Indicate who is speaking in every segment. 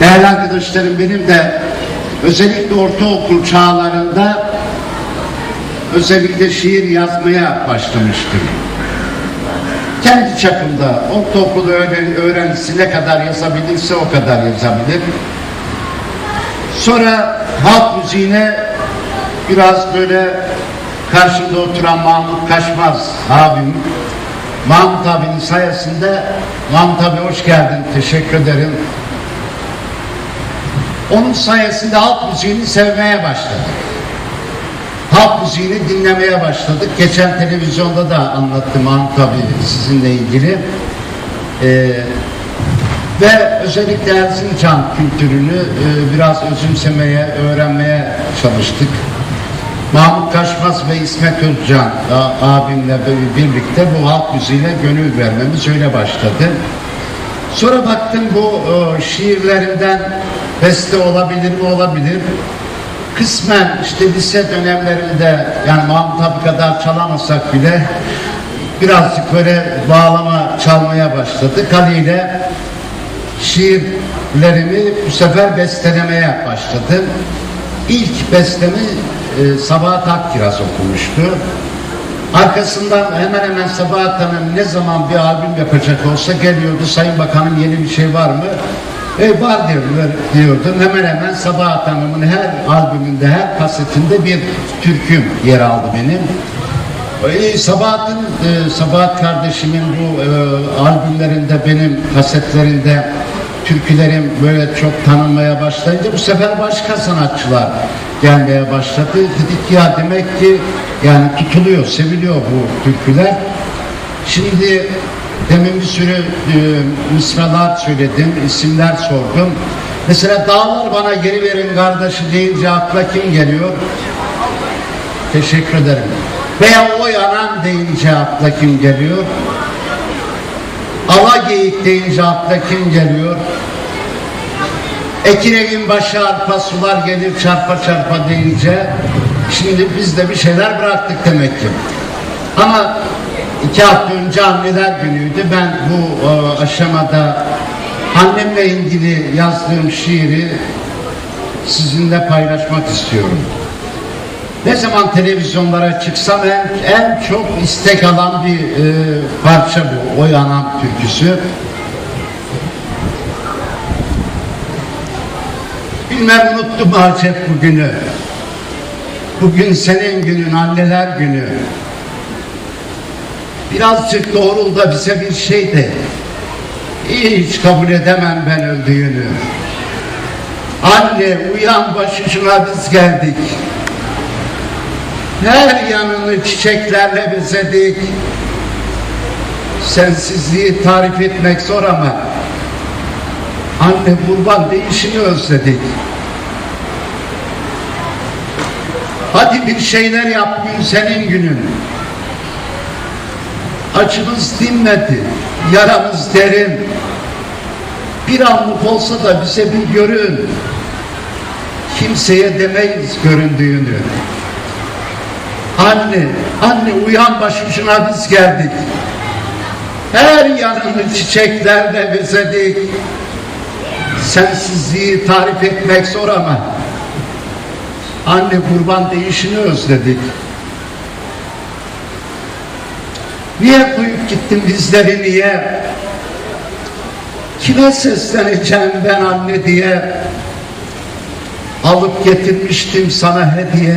Speaker 1: Değerli arkadaşlarım benim de özellikle ortaokul çağlarında özellikle şiir yazmaya başlamıştım. Kendi çapımda ortaokul öğren öğrencisi ne kadar yazabilirse o kadar yazabilir. Sonra halk müziğine biraz böyle karşımda oturan Mahmut Kaşmaz abim, Mahmut abinin sayesinde, Mahmut abi hoş geldin, teşekkür ederim. Onun sayesinde halk müziğini sevmeye başladık. Halk müziğini dinlemeye başladık. Geçen televizyonda da anlattım Mahmut abi sizinle ilgili. Ee, ve özellikle Erzincan kültürünü e, biraz özümsemeye, öğrenmeye çalıştık. Mahmut Kaşmaz ve İsmet Özcan abimle birlikte bu halk müziğine gönül vermemiz öyle başladı. Sonra baktım bu e, şiirlerinden beste olabilir mi olabilir. Kısmen işte lise dönemlerinde yani Mahmut abi kadar çalamasak bile birazcık böyle bağlama çalmaya başladık. Haliyle şiirlerimi bu sefer bestelemeye başladım. İlk bestemi e, Sabahat Akkiraz okumuştu. Arkasından hemen hemen Sabahat Hanım ne zaman bir albüm yapacak olsa geliyordu. Sayın Bakanım yeni bir şey var mı? E, var diyorlar, diyordum. Hemen hemen Sabahat Hanım'ın her albümünde, her kasetinde bir türküm yer aldı benim. E, Sabahat'ın, e, Sabahat kardeşimin bu e, albümlerinde, benim kasetlerinde türkülerim böyle çok tanınmaya başlayınca bu sefer başka sanatçılar gelmeye başladı. Dedik ya demek ki yani tutuluyor, seviliyor bu türküler. Şimdi demin bir sürü e, mısralar söyledim, isimler sordum. Mesela dağlar bana geri verin kardeşi deyince akla kim geliyor? Teşekkür ederim. Veya o yanan deyince akla kim geliyor? Ala geyik deyince akla kim geliyor? Ekineğin başı arpa sular gelir çarpa çarpa deyince şimdi biz de bir şeyler bıraktık demek ki. Ama iki hafta önce anneler günüydü. Ben bu e, aşamada annemle ilgili yazdığım şiiri sizinle paylaşmak istiyorum. Ne zaman televizyonlara çıksam en, en çok istek alan bir e, parça bu. O yanan türküsü. Bilmem unuttum acep bugünü. Bugün senin günün, anneler günü. Birazcık doğrul da bize bir şey de. Hiç kabul edemem ben öldüğünü. Anne uyan başucuna biz geldik. Her yanını çiçeklerle bezedik. Sensizliği tarif etmek zor ama anne kurban değişini özledik. Hadi bir şeyler yap gün senin günün. Acımız dinmedi, yaramız derin. Bir anlık olsa da bize bir görün. Kimseye demeyiz göründüğünü. Anne, anne uyan başucuna biz geldik. Her yanını çiçeklerle bezedik. Sensizliği tarif etmek zor ama anne kurban değişini özledik. Niye koyup gittin bizleri niye? Kime sesleneceğim ben anne diye? Alıp getirmiştim sana hediye.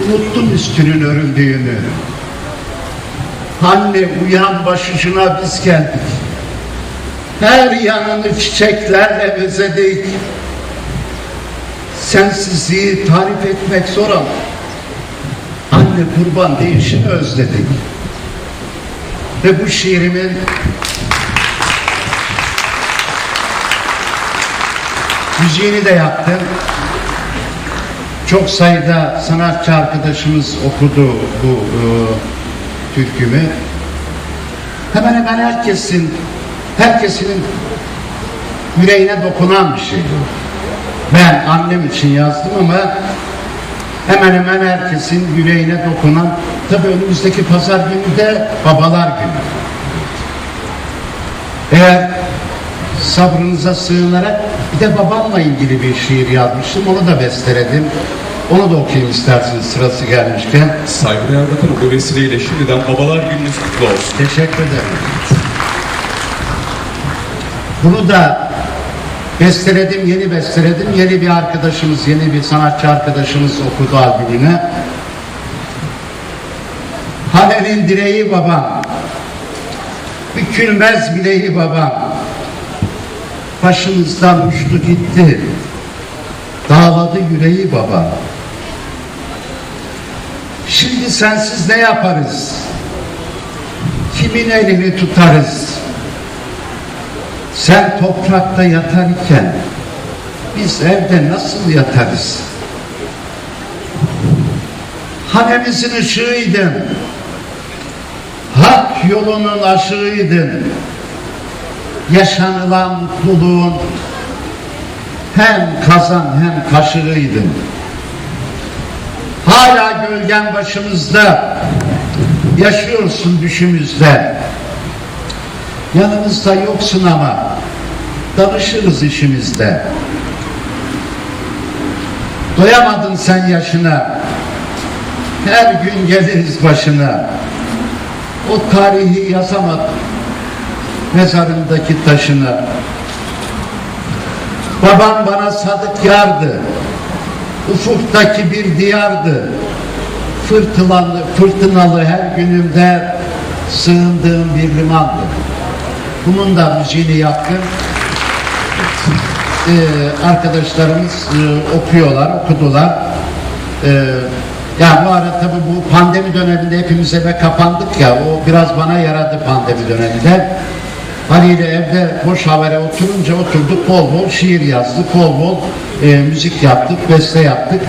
Speaker 1: Unuttum üstünün örüldüğünü. Anne uyan başucuna biz geldik. Her yanını çiçeklerle bezedik. Sensizliği tarif etmek zor ama anne kurban değişini özledik. Ve bu şiirimin müziğini de yaptım. Çok sayıda sanatçı arkadaşımız okudu bu e, türkümü. Hemen hemen herkesin, herkesinin yüreğine dokunan bir şey. Ben annem için yazdım ama hemen hemen herkesin yüreğine dokunan, tabii önümüzdeki pazar günü de babalar günü. Eğer sabrınıza sığınarak bir de babamla ilgili bir şiir yazmıştım. Onu da besteledim. Onu da okuyayım isterseniz sırası gelmişken.
Speaker 2: Saygıdeğer bakanım bu vesileyle şimdiden babalar gününüz kutlu olsun.
Speaker 1: Teşekkür ederim. Bunu da besteledim, yeni besteledim. Yeni bir arkadaşımız, yeni bir sanatçı arkadaşımız okudu albümünü. Halenin direği babam, bükülmez bileği babam. Başımızdan uçtu gitti, dağladı yüreği babam. Şimdi sensiz ne yaparız? Kimin elini tutarız? Sen toprakta yatar iken biz evde nasıl yatarız? Hanemizin ışığıydın. Hak yolunun aşığıydın. Yaşanılan mutluluğun hem kazan hem kaşığıydın. Hala gölgen başımızda yaşıyorsun düşümüzde. Yanımızda yoksun ama danışırız işimizde. Doyamadın sen yaşına. Her gün geliriz başına. O tarihi yazamadık mezarındaki taşına. Babam bana sadık yardı. Ufuktaki bir diyardı. Fırtınalı, fırtınalı her günümde sığındığım bir limandı. Bunun da müziğini yaptım. Ee, arkadaşlarımız e, okuyorlar, okudular. Ee, ya bu ara tabii bu pandemi döneminde hepimiz eve kapandık ya, o biraz bana yaradı pandemi döneminde. Haliyle evde boş havale oturunca oturduk, bol bol şiir yazdık, bol bol e, müzik yaptık, beste yaptık.